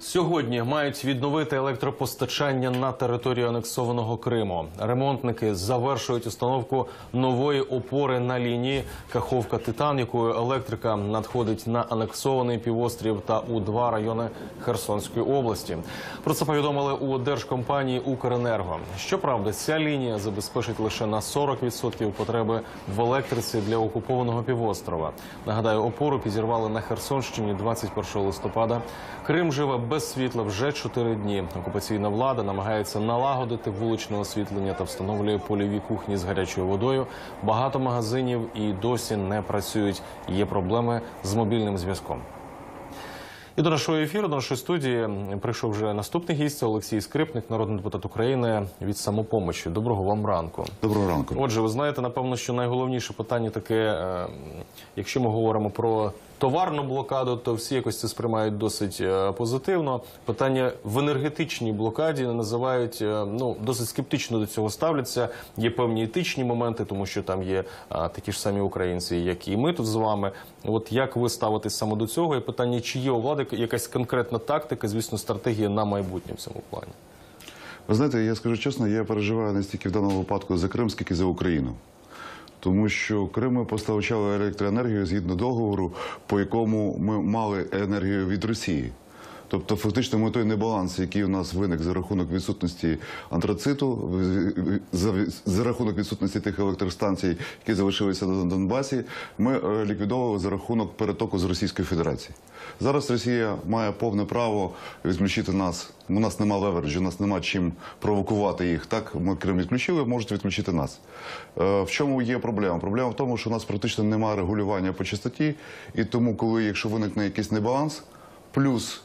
Сьогодні мають відновити електропостачання на територію анексованого Криму. Ремонтники завершують установку нової опори на лінії Каховка Титан, якою електрика надходить на анексований півострів та у два райони Херсонської області. Про це повідомили у держкомпанії Укренерго. Щоправда, ця лінія забезпечить лише на 40% потреби в електриці для окупованого півострова. Нагадаю, опору підірвали на Херсонщині 21 листопада. Крим живе без світла вже 4 дні. Окупаційна влада намагається налагодити вуличне освітлення та встановлює польові кухні з гарячою водою. Багато магазинів і досі не працюють. Є проблеми з мобільним зв'язком. І до нашого ефіру, до нашої студії прийшов вже наступний гість це Олексій Скрипник, народний депутат України від самопомочі. Доброго вам ранку. Доброго ранку. Отже, ви знаєте, напевно, що найголовніше питання таке, е, якщо ми говоримо про товарну блокаду, то всі якось це сприймають досить е, позитивно. Питання в енергетичній блокаді називають е, ну досить скептично до цього ставляться. Є певні етичні моменти, тому що там є а, такі ж самі українці, як і ми тут з вами. От як ви ставитесь саме до цього? І питання, чи є у влади якась конкретна тактика, звісно, стратегія на майбутнє в цьому плані? Ви знаєте, я скажу чесно, я переживаю не стільки в даному випадку за Крим, скільки за Україну. Тому що Крим ми поставчали електроенергію згідно договору, по якому ми мали енергію від Росії. Тобто, фактично, ми той небаланс, який у нас виник за рахунок відсутності антрациту, за, за рахунок відсутності тих електростанцій, які залишилися на Донбасі, ми е, ліквідовували за рахунок перетоку з Російської Федерації. Зараз Росія має повне право відключити нас. У нас немає левереджу, у нас немає чим провокувати їх. Так, ми Крим відключили, можуть відключити нас. Е, в чому є проблема? Проблема в тому, що у нас практично немає регулювання по частоті, і тому, коли якщо виникне якийсь небаланс, плюс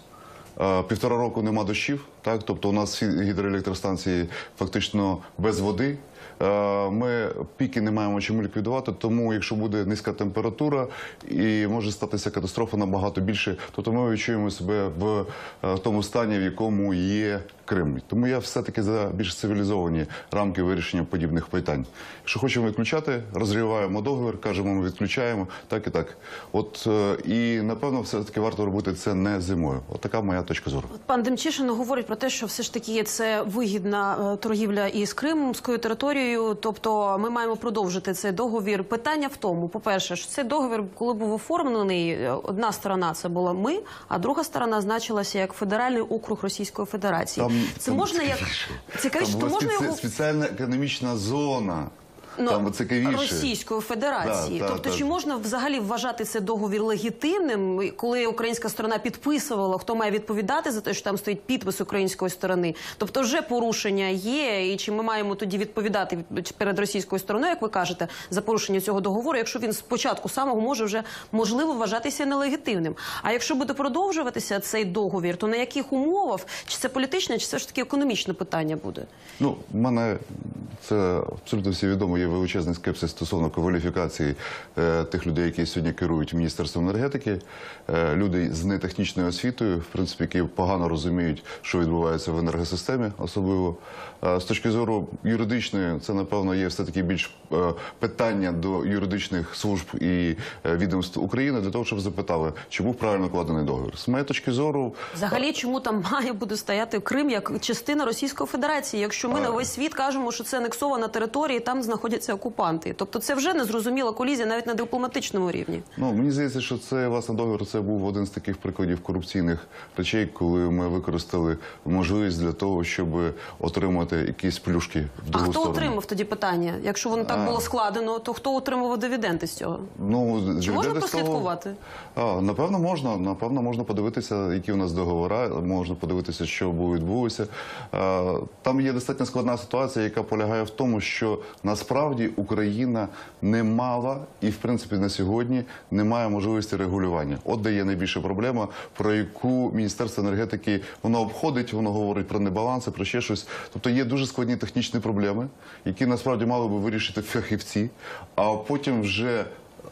Півтора року нема дощів, так тобто у нас гідроелектростанції фактично без води. Е, Ми піки не маємо чому ліквідувати, тому якщо буде низька температура і може статися катастрофа набагато більше, тобто ми відчуємо себе в е, тому стані, в якому є Крим. Тому я все-таки за більш цивілізовані рамки вирішення подібних питань. Якщо хочемо відключати, розриваємо договір, кажемо, ми відключаємо, так і так. От е, і напевно, все-таки варто робити це не зимою. От така моя точка зору. Пан Демчишин говорить про те, що все ж таки це вигідна е, торгівля із Кримською територією. Тобто, ми маємо продовжити цей договір. Питання в тому, по-перше, що цей договір, коли був оформлений, е, одна сторона це була ми, а друга сторона значилася як федеральний округ Російської Федерації. Це можна як цікавіше, Там то можна його спеціальна економічна зона. Ну, там цікавіше. Російської Федерації. Да, тобто, да. чи можна взагалі вважати цей договір легітимним, коли українська сторона підписувала, хто має відповідати за те, що там стоїть підпис української сторони? Тобто, вже порушення є, і чи ми маємо тоді відповідати від- перед російською стороною, як ви кажете, за порушення цього договору, якщо він спочатку самого може вже можливо вважатися нелегітимним. А якщо буде продовжуватися цей договір, то на яких умовах чи це політичне, чи все ж таки економічне питання буде? Ну, в мене це абсолютно всі відомо. Є величезний скепсис стосовно кваліфікації е, тих людей, які сьогодні керують міністерством енергетики. Е, люди з нетехнічною освітою, в принципі, які погано розуміють, що відбувається в енергосистемі, особливо Е, з точки зору юридичної, це напевно є все таки більш е, питання до юридичних служб і е, відомств України для того, щоб запитали, чи був правильно кладений договір. З моєї точки зору, Взагалі, чому там має буде стояти Крим як частина Російської Федерації, якщо ми на весь світ кажемо, що це анексована територія, і там знаходяться окупанти. Тобто це вже незрозуміла колізія навіть на дипломатичному рівні. Ну мені здається, що це власне договір. Це був один з таких прикладів корупційних речей, коли ми використали можливість для того, щоб отримати якісь плюшки в А хто сторону. отримав тоді питання? Якщо воно так було складено, то хто отримував дивіденди з цього? Ну Чи можна того- А, напевно, можна. Напевно, можна подивитися, які у нас договори, можна подивитися, що відбулося. А, Там є достатньо складна ситуація, яка полягає в тому, що насправді Україна не мала і, в принципі, на сьогодні не має можливості регулювання. От де є найбільша проблема, про яку Міністерство енергетики воно обходить, воно говорить про небаланси, про ще щось. Тобто є дуже складні технічні проблеми, які насправді мали би вирішити фахівці, а потім вже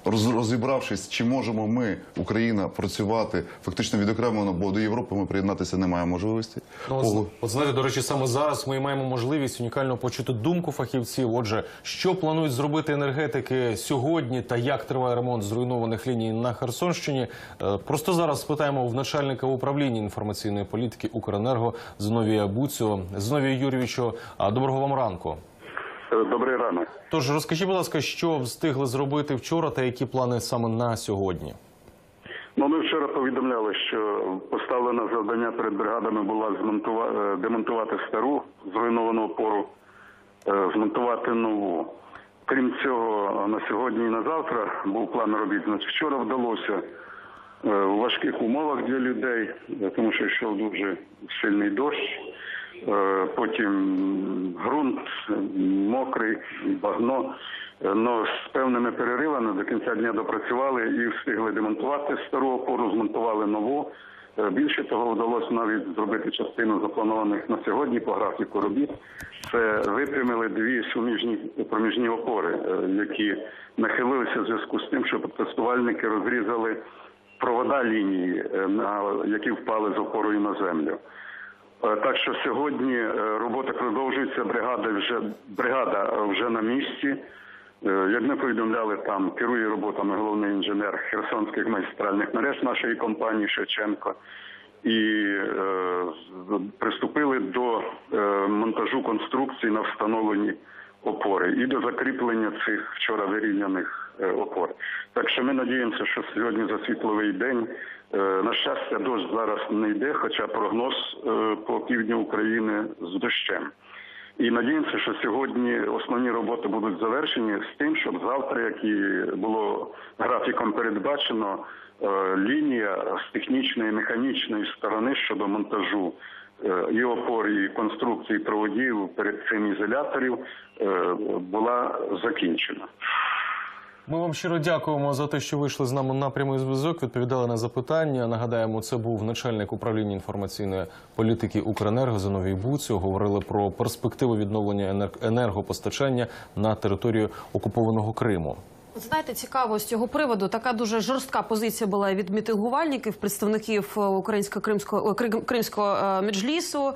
розібравшись, чи можемо ми, Україна, працювати фактично відокремлено, бо до Європи ми приєднатися не маємо можливості. Ну, от, от знаєте, до речі, саме зараз ми маємо можливість унікально почути думку фахівців. Отже, що планують зробити енергетики сьогодні та як триває ремонт зруйнованих ліній на Херсонщині? Е, Просто зараз спитаємо в начальника управління інформаційної політики Укренерго Зиновія Буцю. Зиновію Юрійовичу, доброго вам ранку. Е, Добрий ранок. Тож розкажіть, будь ласка, що встигли зробити вчора та які плани саме на сьогодні? Ну, ми вчора повідомляли, що поставлене завдання перед бригадами було змонтува- е, демонтувати стару зруйновану опору, е, змонтувати нову. Крім цього, на сьогодні і на завтра був план робіт. Значить, вчора вдалося у важких умовах для людей, тому що йшов дуже сильний дощ. Е, Потім ґрунт мокрий, багно. Е, Но з певними переривами до кінця дня допрацювали і встигли демонтувати стару опору, змонтували нову. Е, Більше того, вдалося навіть зробити частину запланованих на сьогодні по графіку робіт. Це випрямили дві суміжні проміжні опори, які нахилилися в зв'язку з тим, що протестувальники розрізали провода лінії, на які впали з опорою на землю. Е, Так що сьогодні е, робота продовжується. Бригада вже бригада е, вже на місці. Як ми повідомляли, там керує роботами головний інженер Херсонських магістральних мереж нашої компанії Шевченко. І е, приступили до е, монтажу конструкцій на встановлені опори і до закріплення цих вчора вирівняних опор. Так що ми надіємося, що сьогодні за світловий день. Е, На щастя, дощ зараз не йде, хоча прогноз е, по півдню України з дощем. І надіємося, що сьогодні основні роботи будуть завершені з тим, щоб завтра, як і було графіком передбачено, е, лінія з технічної механічної сторони щодо монтажу і опор, і конструкції проводів перед цим ізоляторів була закінчена. Ми вам щиро дякуємо за те, що вийшли з нами на прямий зв'язок. Відповідали на запитання. Нагадаємо, це був начальник управління інформаційної політики Укренерго Зиновій Буцю. Говорили про перспективи відновлення енер- енергопостачання на територію окупованого Криму. Знаєте, цікаво з цього приводу. Така дуже жорстка позиція була від мітингувальників, представників е, українсько-кримського е, кримського е, меджлісу.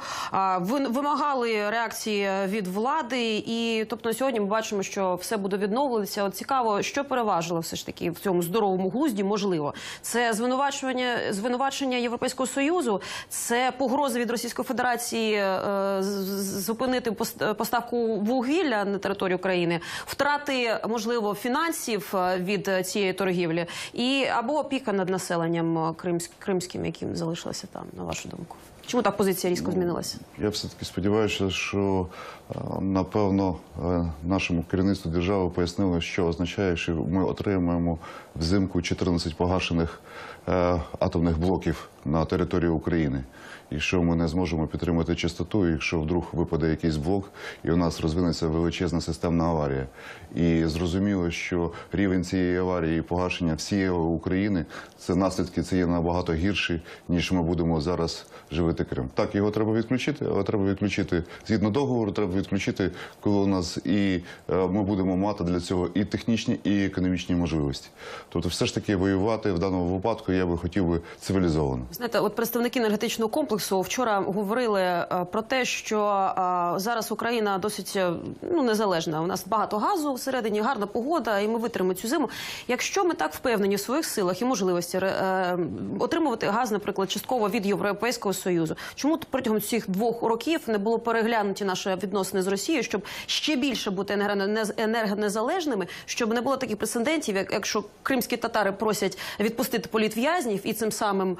Вимагали реакції від влади, і тобто сьогодні ми бачимо, що все буде відновлюватися. От цікаво, що переважило все ж таки в цьому здоровому глузді. Можливо, це звинувачування звинувачення Європейського союзу, це погрози від Російської Федерації зупинити пос- поставку вугілля на територію країни, втрати можливо фінансів е, від е, цієї торгівлі, і або опіка над населенням е, кримсь- кримським, яким залишилося там, на вашу думку. Чому так позиція різко змінилася? Я все-таки сподіваюся, що напевно нашому керівництву держави пояснили, що означає, що ми отримаємо взимку 14 погашених атомних блоків на території України. І що ми не зможемо підтримати чистоту, якщо вдруг випаде якийсь блок, і у нас розвинеться величезна системна аварія. І зрозуміло, що рівень цієї аварії і погашення всієї України це наслідки це є набагато гірші, ніж ми будемо зараз живити Крим. Так, його треба відключити, але треба відключити згідно договору, треба відключити, коли у нас і е, ми будемо мати для цього і технічні, і економічні можливості. Тобто, все ж таки воювати в даному випадку я би хотів би цивілізовано. Знаєте, от представники енергетичного комплексу вчора говорили е, про те, що е, зараз Україна досить е, ну незалежна. У нас багато газу всередині, гарна погода, і ми витримаємо цю зиму. Якщо ми так впевнені в своїх силах і можливості отримувати газ, наприклад, частково від Європейського союзу, чому протягом цих двох років не було переглянуті наші відносини з Росією, щоб ще більше бути енергонез- енергонезалежними, щоб не було таких прецедентів, як якщо кримські татари просять відпустити політв'язнів і цим самим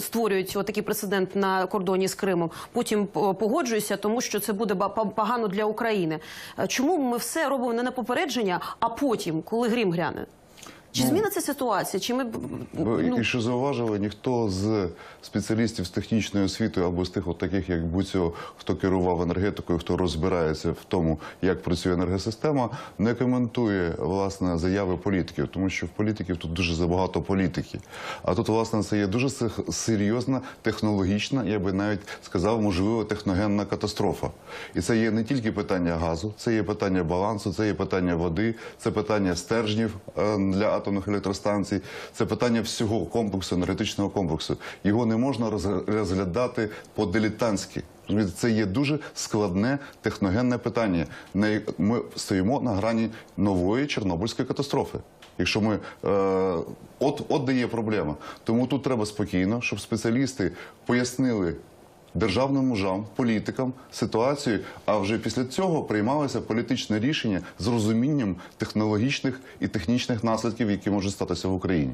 створюють отакий прецедент на кордоні з Кримом. Потім по- погоджуюся, тому що це буде погано для України. Е, Чому ми все робимо не на попередження, а потім, коли грім гряне? Чи зміниться ситуація? Чи ми Ви ну, і що зауважили, ніхто з спеціалістів з технічної освіти або з тих, от таких як Буцьо, хто керував енергетикою, хто розбирається в тому, як працює енергосистема, не коментує власне заяви політиків, тому що в політиків тут дуже забагато політики. А тут, власне, це є дуже се- серйозна технологічна, я би навіть сказав, можливо, техногенна катастрофа. І це є не тільки питання газу, це є питання балансу, це є питання води, це питання стержнів е, для атомних електростанцій, це питання всього комплексу, енергетичного комплексу. Його не можна розглядати по-дилетантськи. Це є дуже складне техногенне питання. Ми стоїмо на грані нової Чорнобильської катастрофи. Якщо ми е, от, от де є проблема. Тому тут треба спокійно, щоб спеціалісти пояснили державним мужам, політикам ситуацію, а вже після цього приймалося політичне рішення з розумінням технологічних і технічних наслідків, які можуть статися в Україні.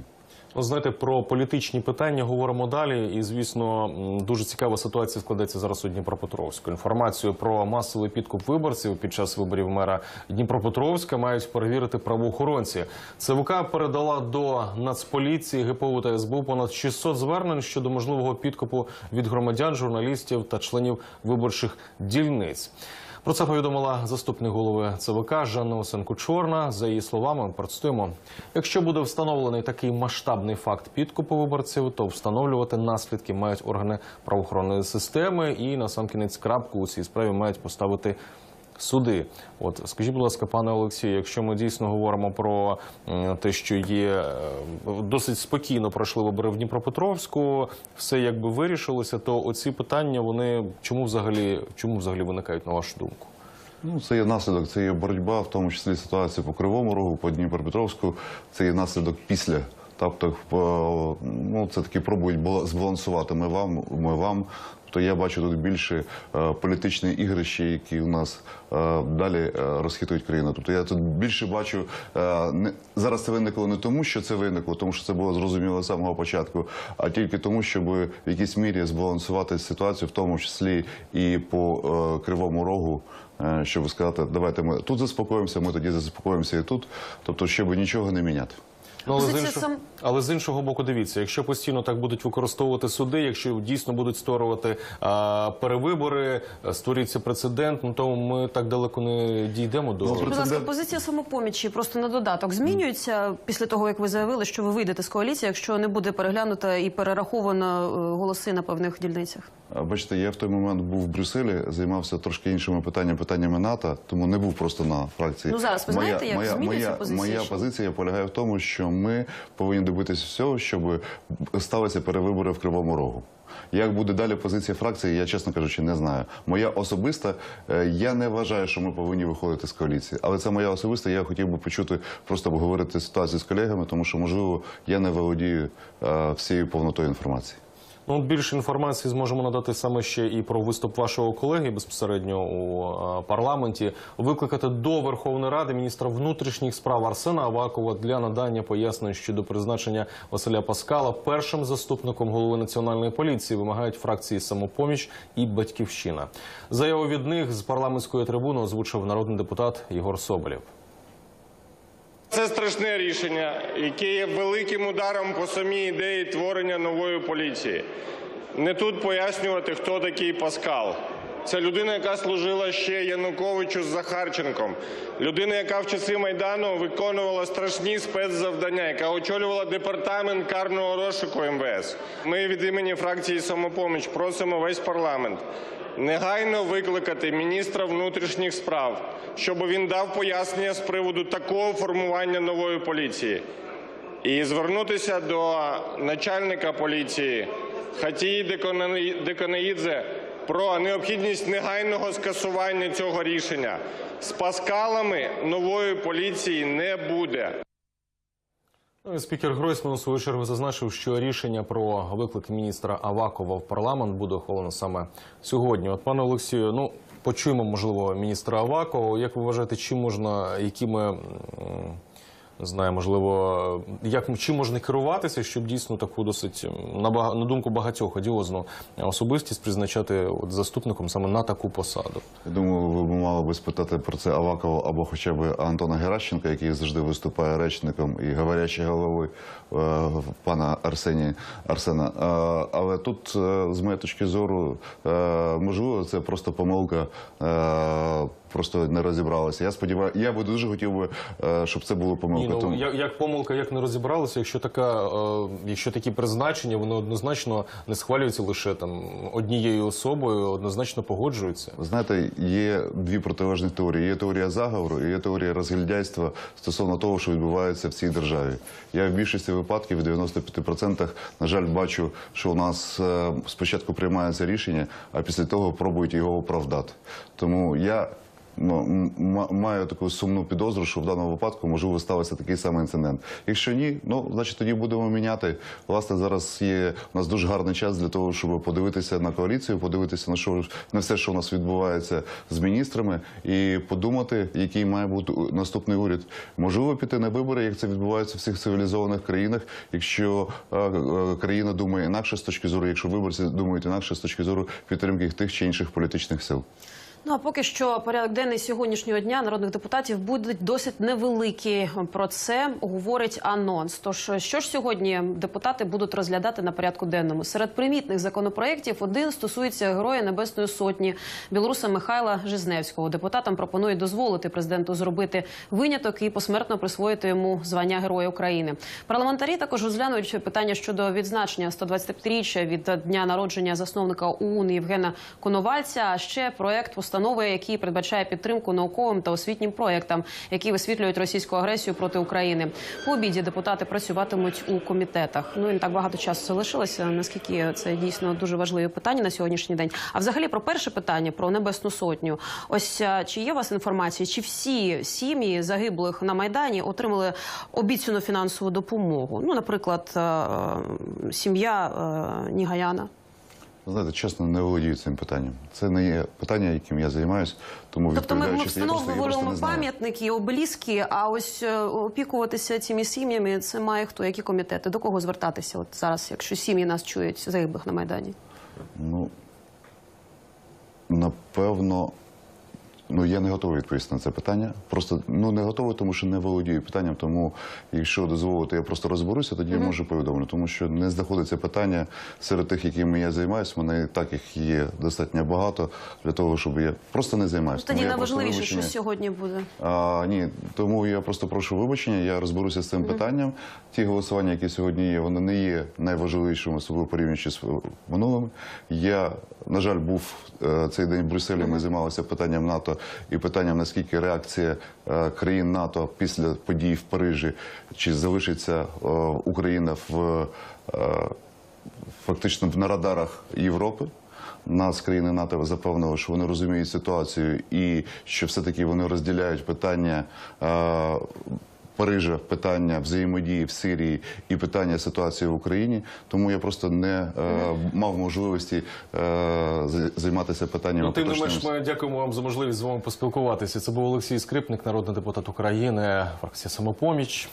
Ну, знаєте, про політичні питання говоримо далі. І, звісно, дуже цікава ситуація складеться зараз у Дніпропетровську. Інформацію про масовий підкуп виборців під час виборів мера Дніпропетровська мають перевірити правоохоронці. ЦВК передала до Нацполіції, ГПУ та СБУ понад 600 звернень щодо можливого підкупу від громадян, журналістів та членів виборчих дільниць. Про це повідомила заступник голови ЦВК Жанна Осенко-Чорна. За її словами, процитуємо, якщо буде встановлений такий масштабний факт підкупу виборців, то встановлювати наслідки мають органи правоохоронної системи і насамкінець крапку у цій справі мають поставити суди. От скажіть, будь ласка, пане Олексію, якщо ми дійсно говоримо про те, що є е, досить спокійно пройшли вибори в Дніпропетровську, все якби вирішилося, то оці питання вони чому взагалі чому взагалі виникають на вашу думку? Ну, це є наслідок, це є боротьба, в тому числі ситуація по Кривому Рогу, по Дніпропетровську. Це є наслідок після. Тобто, ну, це таки пробують збалансувати ми вам, ми вам. То я бачу тут більше е, політичні ігрища, які у нас е, далі е, розхитують країну. Тобто я тут більше бачу е, не зараз це виникло не тому, що це виникло, тому що це було зрозуміло з самого початку, а тільки тому, щоб в якійсь мірі збалансувати ситуацію, в тому числі і по е, кривому рогу. Е, щоб сказати, давайте ми тут заспокоїмося, ми тоді заспокоїмося і тут. Тобто, щоб нічого не міняти. Ну, але, з іншого, сам- але з іншого боку, дивіться, якщо постійно так будуть використовувати суди, якщо дійсно будуть створювати а, перевибори, а, створюється прецедент, ну то ми так далеко не дійдемо до Ну, Будь ласка, позиція самопомічі просто на додаток змінюється після того, як ви заявили, що ви вийдете з коаліції, якщо не буде переглянуто і перераховано е, голоси на певних дільницях. Бачите, я в той момент був в Брюсселі, займався трошки іншими питаннями, питаннями НАТО, тому не був просто на фракції. Ну, зараз ви знаєте, як моя, змінюється моя, позиція моя позиція полягає в тому, що ми повинні добитися всього, щоб сталися перевибори в Кривому Рогу. Як буде далі позиція фракції, я чесно кажучи, не знаю. Моя особиста, е, я не вважаю, що ми повинні виходити з коаліції. Але це моя особиста. Я хотів би почути, просто обговорити ситуацію з колегами, тому що можливо я не володію е, всією повнотою інформації. Ну, більше інформації зможемо надати саме ще і про виступ вашого колеги безпосередньо у парламенті. Викликати до Верховної Ради міністра внутрішніх справ Арсена Авакова для надання пояснень щодо призначення Василя Паскала першим заступником голови національної поліції. Вимагають фракції самопоміч і батьківщина. Заяву від них з парламентської трибуни озвучив народний депутат Єгор Соболєв. Це страшне рішення, яке є великим ударом по самій ідеї творення нової поліції. Не тут пояснювати, хто такий Паскал. Це людина, яка служила ще Януковичу з Захарченком. Людина, яка в часи Майдану виконувала страшні спецзавдання, яка очолювала департамент карного розшуку МВС. Ми від імені фракції «Самопоміч» просимо весь парламент негайно викликати міністра внутрішніх справ, щоб він дав пояснення з приводу такого формування нової поліції. І звернутися до начальника поліції Хатії Декона- Деконаїдзе про необхідність негайного скасування цього рішення. З паскалами нової поліції не буде. Ну, Спікер Гройсман у свою чергу зазначив, що рішення про виклик міністра Авакова в парламент буде ухвалено саме сьогодні. От пане Олексію, ну почуємо можливо міністра Авакова. Як ви вважаєте, чи можна якими не знаю, можливо, як чим можна керуватися, щоб дійсно таку досить на, бага- на думку багатьох одіозну особистість призначати от заступником саме на таку посаду. Я думаю, ви б мали би спитати про це Авакова або хоча б Антона Геращенка, який завжди виступає речником і говорячою головою е, пана Арсені Арсена. Е, але тут, е, з моєї точки зору, можливо, це просто помилка. Просто не розібралися. Я сподіваюся, я би дуже хотів би, е, щоб це було Ні, ну, як, як помилка, як не розібралися, якщо така, е, якщо такі призначення, вони однозначно не схвалюються лише там однією особою, однозначно погоджуються. Знаєте, є дві протилежні теорії. Є теорія заговору і є теорія розгільдяйства стосовно того, що відбувається в цій державі. Я в більшості випадків, в 95%, на жаль, бачу, що у нас е, спочатку приймається рішення, а після того пробують його оправдати. Тому я. Ну, маю таку сумну підозру, що в даному випадку можливо стався такий самий інцидент. Якщо ні, ну значить тоді будемо міняти. Власне, зараз є у нас дуже гарний час для того, щоб подивитися на коаліцію, подивитися на що на все, що у нас відбувається з міністрами, і подумати, який має бути наступний уряд. Можливо, піти на вибори, як це відбувається в всіх цивілізованих країнах. Якщо е, е, країна думає інакше з точки зору, якщо виборці думають інакше з точки зору підтримки тих чи інших політичних сил. Ну а поки що порядок денний сьогоднішнього дня народних депутатів буде досить невеликий. Про це говорить анонс. Тож що ж сьогодні депутати будуть розглядати на порядку денному? Серед примітних законопроєктів один стосується героя Небесної Сотні білоруса Михайла Жизневського. Депутатам пропонують дозволити президенту зробити виняток і посмертно присвоїти йому звання Героя України. Парламентарі також розглянуть питання щодо відзначення 125-річчя від дня народження засновника ОУН Євгена Коновальця. А ще проект постанови, який передбачає підтримку науковим та освітнім проектам, які висвітлюють російську агресію проти України. По обіді депутати працюватимуть у комітетах. Ну і так багато часу залишилося. Наскільки це дійсно дуже важливе питання на сьогоднішній день? А взагалі про перше питання про небесну сотню. Ось чи є у вас інформація, чи всі сім'ї загиблих на майдані отримали обіцяну фінансову допомогу? Ну, наприклад, е, сім'я е, Нігаяна. Ви Знаєте, чесно, не володію цим питанням. Це не є питання, яким я займаюся. Тому Тобто ми, ми встановлюємо пам'ятники, обеліски, а ось е, опікуватися цими сім'ями це має хто? Які комітети? До кого звертатися? От зараз, якщо сім'ї нас чують загиблих на майдані? Ну напевно, ну я не готовий відповісти на це питання. Просто ну не готовий, тому що не володію питанням. Тому, якщо дозволити, я просто розберуся, тоді я можу повідомити. Тому що не знаходиться питання серед тих, якими я займаюся. Мене і так їх є достатньо багато для того, щоб я просто не займаюся. Тоді Тому я найважливіше, що сьогодні буде. А, ні, тому я просто прошу вибачення. Я розберуся з цим питанням. Ті голосування, які сьогодні є, вони не є найважливішими, особливо порівнюючи з минулими. Я, на жаль, був е, цей день в Брюсселі. Ми займалися питанням НАТО і питанням, наскільки реакція е, країн НАТО після подій в Парижі, чи залишиться е, Україна в е, фактично на радарах Європи. Нас країни НАТО запевнили, що вони розуміють ситуацію і що все-таки вони розділяють питання Парижа, питання взаємодії в Сирії і питання ситуації в Україні. Тому я просто не е, мав можливості е, займатися питаннями. Ну, тим не менш, ми дякуємо вам за можливість з вами поспілкуватися. Це був Олексій Скрипник, народний депутат України, фракція самопоміч.